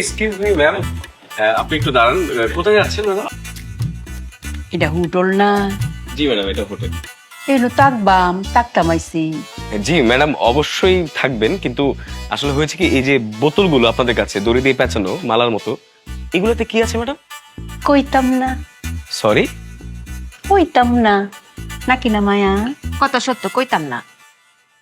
Excuse me ma'am আপনি একটু দাঁড়ান। কোথায় যাচ্ছেন ম্যাডাম? এটা হুটল না? জি ম্যাডাম এটা হোটেল। এলো তাকবাম তাকতামাইছি জি ম্যাডাম অবশ্যই থাকবেন কিন্তু আসলে হয়েছে কি এই যে বোতলগুলো আপনাদের কাছে দড়ি দিয়ে পেঁচানো মালার মতো এগুলোতে কি আছে ম্যাডাম? কইতাম না। সরি কইতাম না। নাকি না মায়া? কথা সত্য কইতাম না।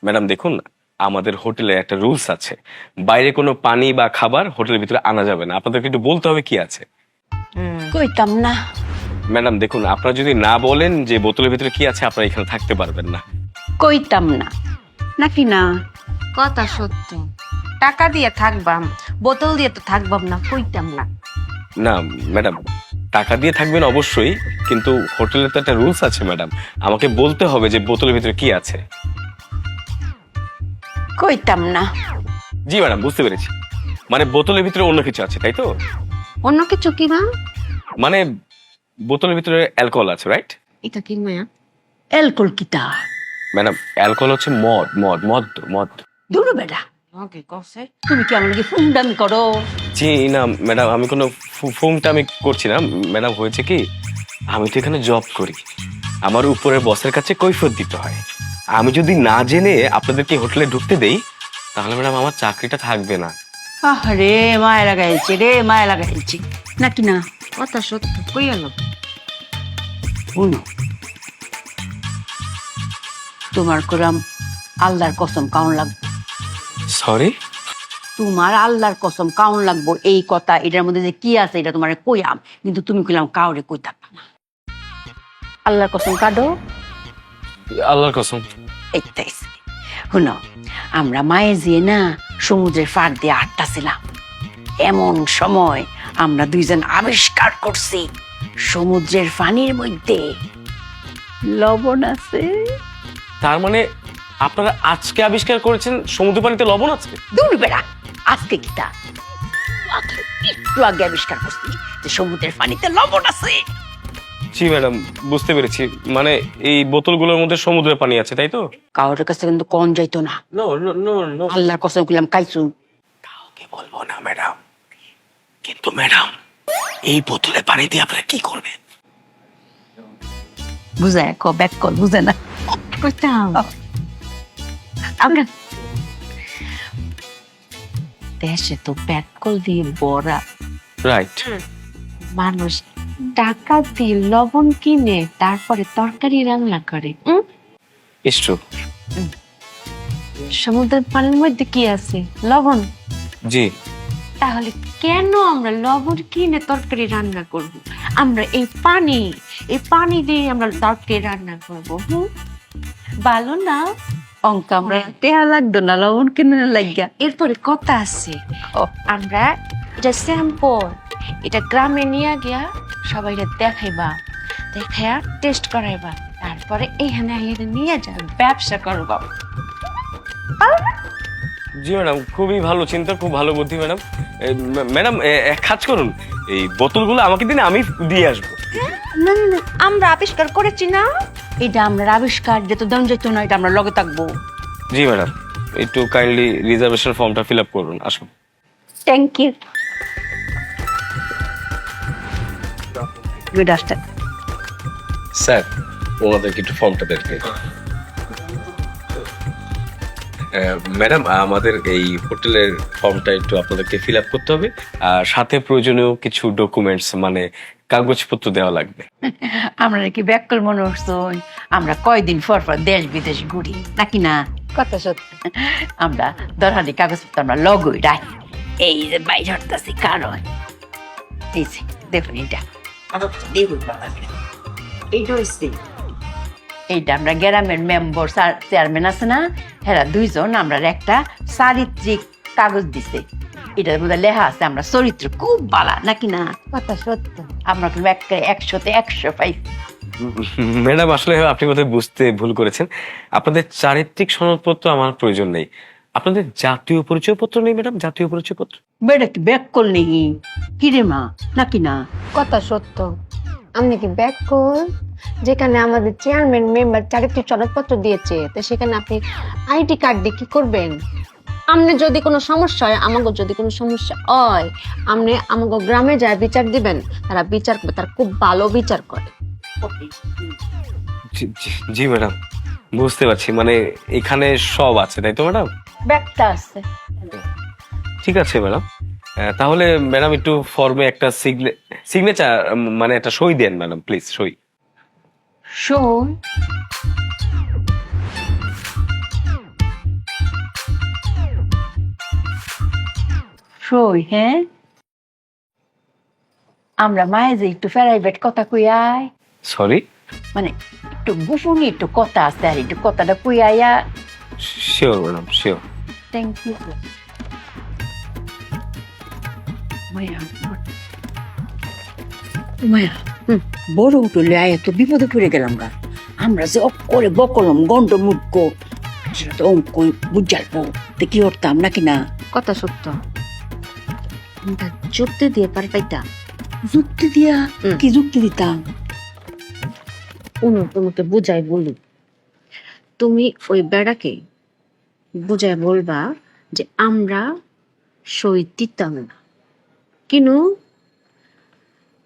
ম্যাডাম দেখুন আমাদের হোটেলে একটা রুলস আছে। বাইরে কোনো পানি বা খাবার হোটেলের ভিতরে আনা যাবে না। আপনাদেরকে একটু বলতে হবে কি আছে? কইতাম না। ম্যাডাম দেখুন আপনারা যদি না বলেন যে বোতলের ভিতরে কি আছে আপনারা এখানে থাকতে পারবেন না। কইতাম না। নাকি না? কথা সত্য। টাকা দিয়ে থাকবাম বোতল দিয়ে তো থাকবাম না কইতাম না। না ম্যাডাম টাকা দিয়ে থাকবেন অবশ্যই কিন্তু হোটেলের তো একটা রুলস আছে ম্যাডাম। আমাকে বলতে হবে যে বোতলের ভিতরে কি আছে। কইতাম না। জি ম্যাডাম বুঝতে পেরেছি। মানে বোতলের ভিতরে অন্য কিছু আছে তাই তো? অন্য কিছু কি বা মানে বোতলের ভিতরে অ্যালকোহল আছে রাইট? এটা কি মায়া এলকল কিতা ম্যাডাম অ্যালকোহল হচ্ছে মদ মদ মদ মদ। দূর বেটা। ওকে কসে তুমি কি আমার ফুন্ডামি করো? জি না ম্যাডাম আমি কোনো ফু- ফোনটা আমি করছি না। ম্যাডাম হয়েছে কি আমি তো এখানে জব করি। আমার উপরের বসের কাছে কৈফত দিতে হয়। আমি যদি না জেনে আপনাদেরকে হোটেলে ঢুকতে দেই তাহলে ম্যাডাম আমার চাকরিটা থাকবে না। আরে মায়া লাগাইছে রে মায়া লাগাইছে নাকি না কথা সত্য কই এলো তোমার করাম আল্লাহর কসম কাউন লাগবে। সরি তোমার আল্লাহর কসম কাউন লাগবো এই কথা এটার মধ্যে যে কি আছে এটা তোমার কইয়াম। কিন্তু তুমি কইলাম কাউরে কই থাকবা না। আল্লাহর কসম কাটো আল্লাহর কসম। এইটাই শুনো আমরা মায়ে যেয়ে না সমুদ্রের ফাড় দিয়ে আটটা ছিলাম এমন সময় আমরা দুইজন আবিষ্কার করছি সমুদ্রের পানির মধ্যে লবণ আছে। তার মানে আপনারা আজকে আবিষ্কার করেছেন সমুদ্র পানিতে লবণ আছে? দূর বেড়া আজকে কিটা মাত্র একটু আগে আবিষ্কার করছি যে সমুদ্রের পানিতে লবণ আছে। জি ম্যাডাম বুঝতে পেরেছি। মানে এই বোতলগুলোর মধ্যে সমুদ্রের পানি আছে তাই তো? কাউরের কাছে কিন্তু কন যাইতো না। নো নো নো আল্লাহর কসম কইলাম কাইছু কাউকে বলব না ম্যাডাম। কিন্তু ম্যাডাম এই বোতলে পানি দিয়ে আপনারা কি করবেন? বুঝায় ক ব্যাক কল বুঝে না। কইতাম। আমরা দেশে তো ব্যাককল দিয়ে বড়া রাইট মানুষ টাকা দিয়ে লবণ কিনে তারপরে তরকারি রান্না করে সমুদ্রের পানির মধ্যে কি আছে? লবণ? জি। তাহলে কেন আমরা লবণ কিনে তরকারি রান্না করব? আমরা এই পানি এই পানি দিয়ে আমরা তরকারি রান্না করব হুম? ভালো না? অঙ্ক আমরা টেহা লাগতো না লবণ কিনে লাগিয়া। এরপরে কথা আছে। ও। আমরা এটা স্যাম্পল এটা গ্রামে নিয়ে গিয়া সবাই দেখাইবা দেখাইয়া টেস্ট করাইবা তারপরে এখানে আইয়া নিয়ে যা ব্যবসা করবা জি ম্যাডাম খুবই ভালো চিন্তা খুব ভালো বুদ্ধি ম্যাডাম। ম্যাডাম এক কাজ করুন এই বোতলগুলো আমাকে দিন আমি দিয়ে আসব। না না, না, আমরা আবিষ্কার করেছি না। এটা আমরা আবিষ্কার যেত দাম যেত না এটা আমরা লগে থাকব। জি ম্যাডাম একটু কাইন্ডলি রিজার্ভেশন ফর্মটা ফিল আপ করুন আসুন। Thank you good after sir ওনাদেরকে একটু ফর্মটা দেখবে ম্যাডাম আমাদের এই হোটেলের ফর্মটা একটু আপনাদেরকে ফিল আপ করতে হবে। আর সাথে প্রয়োজনীয় কিছু ডকুমেন্টস মানে কাগজপত্র দেওয়া লাগবে। আমরা নাকি ব্যাককল মনে হচ্ছে আমরা কয়দিন পর পর দেশ বিদেশ ঘুরি নাকি না? কথা সত্যি। আমরা দরহানি কাগজপত্র আমরা লগই রাখি। এই যে বাইরে হরতাছি কারণ। এই যে দেখুন এটা। এইটা আমরা গ্রামের মেম্বার চেয়ারম্যান আছে না? হেরা দুইজন আমরা একটা চারিত্রিক কাগজ দিছে। এটার মধ্যে লেখা আছে আমরা চরিত্র খুব বালা নাকি না? কথা সত্য। আমরা কিন্তু একটা একশোতে একশো পাই। ম্যাডাম আসলে আপনি বোধহয় বুঝতে ভুল করেছেন। আপনাদের চারিত্রিক সনদপত্র আমার প্রয়োজন নেই। আপনাদের জাতীয় পরিচয়পত্র নেই ম্যাডাম? জাতীয় পরিচয়পত্র? বেটা কি ব্যাক করলি কিরে মা নাকি না? কথা সত্য। আপনি কি ব্যাক কল যেখানে আমাদের চেয়ারম্যান মেম্বার চারিত্রিক সনদপত্র দিয়েছে তো সেখানে আপনি আইডি কার্ড দিয়ে কি করবেন? আমনে যদি কোনো সমস্যা হয় আমাকে যদি কোনো সমস্যা হয় আমনে আমাকে গ্রামে যায় বিচার দিবেন। তারা বিচার করবে তারা খুব ভালো বিচার করে। জি ম্যাডাম। বুঝতে পারছি মানে এখানে সব আছে তাই তো ম্যাডাম? ব্যাগটা আছে। ঠিক আছে ম্যাডাম। তাহলে ম্যাডাম একটু ফর্মে একটা সিগনেচার মানে একটা সই দেন ম্যাডাম প্লিজ সই। শোন সই হ্যাঁ? আমরা মায়ে যে একটু প্রাইভেট কথা কই আয়। সরি মানে একটু গোপনে একটু কথা আছে আর একটু কথাটা কই আয়া। Sure madam sure thank you Maya Maya হুম, বড় উঠলে আয়া তো বিপদে পড়ে গেলাম গা। আমরা যে অক করে বকলম গন্ড মুখ সেটা তো অঙ্ক বুঝালবো তো কি করতাম নাকি না? কথা সত্য। যুক্তি দিয়ে পার পাইতাম। যুক্তি দিয়া। কি যুক্তি দিতাম? উনু তোমাকে বুঝাই বলি তুমি ওই বেড়াকে বুঝাই বলবা যে আমরা সই দিতাম না। কেন?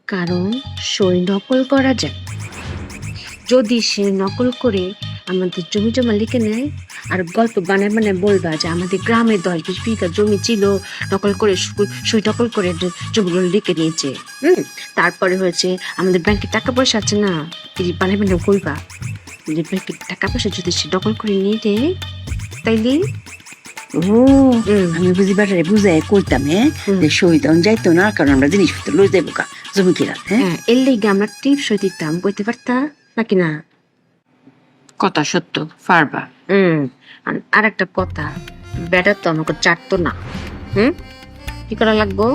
কারণ সই নকল করা যায়। যদি সে নকল করে আমাদের জমি জমা লিখে নেয় আর গল্প বানায় বানায় বলবা যে আমাদের গ্রামে দশ বিশ বিঘা জমি ছিল, নকল করে সই- নকল করে জমিগুলো লিখে নিয়েছে, হুম? তারপরে হয়েছে আমাদের ব্যাংকে টাকা পয়সা আছে না বানায় বানায় বলবা। টাকা পয়সা যদি সে দখল করে নিয়ে দেয় তাইলে ও আমি বুঝি বাটারে বুঝাই কইতাম হ্যাঁ যে শহীদ যাইতো না কারণ আমরা জিনিসপত্র লই যাব কা জমি কিনা হ্যাঁ এর লেগে আমরা টিপ সই দিতাম কইতে পারতা নাকি না কথা সত্য পারবা হুম আর একটা কথা ব্যাটার তো আমাকে চাটতো না হুম কি করা লাগবো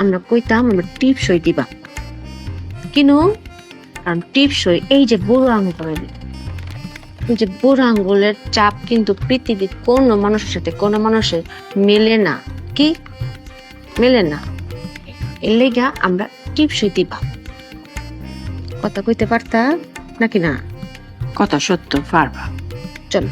আমরা কইতাম আমরা টিপ সই দিবা কিনু কারণ টিপ সই এই যে বুড়ো এই যে বুড়ো আঙ্গুলের চাপ কিন্তু পৃথিবীর কোনো মানুষের সাথে কোনো মানুষের মেলে না। কি? মেলে না। এর লেগা আমরা টিপ সই দিবা। কথা কইতে পারতা নাকি না? কথা সত্য পারবা। চলো।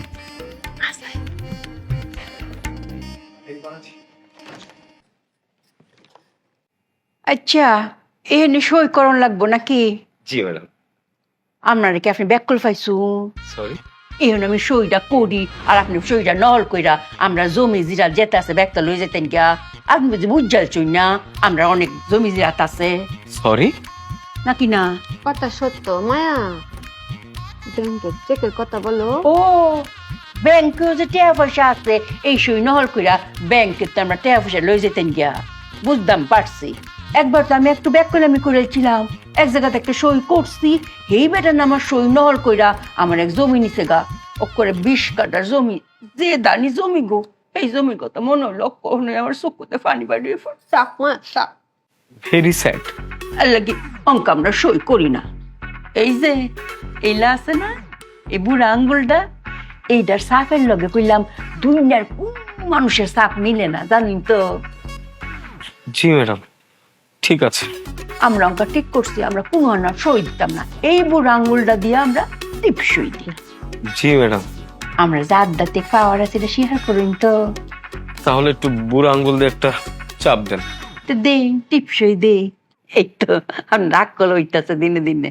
আচ্ছা এখানে সই করণ লাগবো নাকি? জি ম্যাডাম আপনারা কি আপনি ব্যাককল পাইছু? সরি এখন আমি সইটা করি আর আপনি সইটা নহল কইরা আমরা জমি জিরা যেতে আছে ব্যাগটা লই যেতেন গিয়া। আপনি বুঝি বুঝাল চুই না? আমরা অনেক জমি জিরাত আছে। সরি নাকি না? কথা সত্য মায়া। ব্যাংকের চেকের কথা বলো। ও ব্যাংকেও যে টাকা পয়সা আছে এই সই নহল কইরা ব্যাংকে তো আমরা টাকা পয়সা লই যেতেন গিয়া। বুঝতাম পারছি। একবার তো আমি একটু ব্যাক করে আমি করেছিলাম। এক জায়গাতে একটা সই করছি এই বেটার না আমার সই নহল কইরা আমার এক জমি নিছে গা। করে বিশ কাটার জমি যে দানি জমি গো এই জমির কথা মনে হলো কখনোই আমার চোখতে পানি বাড়িয়ে মা ভেরি স্যাড আর লাগি অঙ্ক আমরা সই করি না। এই যে এইলা আছে না এই বুড়া আঙ্গুলটা এইটার সাপের লগে কইলাম দুনিয়ার কোন মানুষের সাপ মিলে না জানেন তো? জি ম্যাডাম। ঠিক আছে। আমরা অঙ্কা ঠিক করছি আমরা না সই দিতাম না। এই বুড় আঙ্গুলটা দিয়ে আমরা টিপ সই দিই। জি ম্যাডাম। আমরা যার দাতে পাওয়ার আছে এটা শেয়ার করুন তো। তাহলে একটু বুড়ো আঙ্গুল দিয়ে একটা চাপ দেন। তো দে টিপ সই দে এই তো আমি রাগ করে ওইটাছে দিনে দিনে।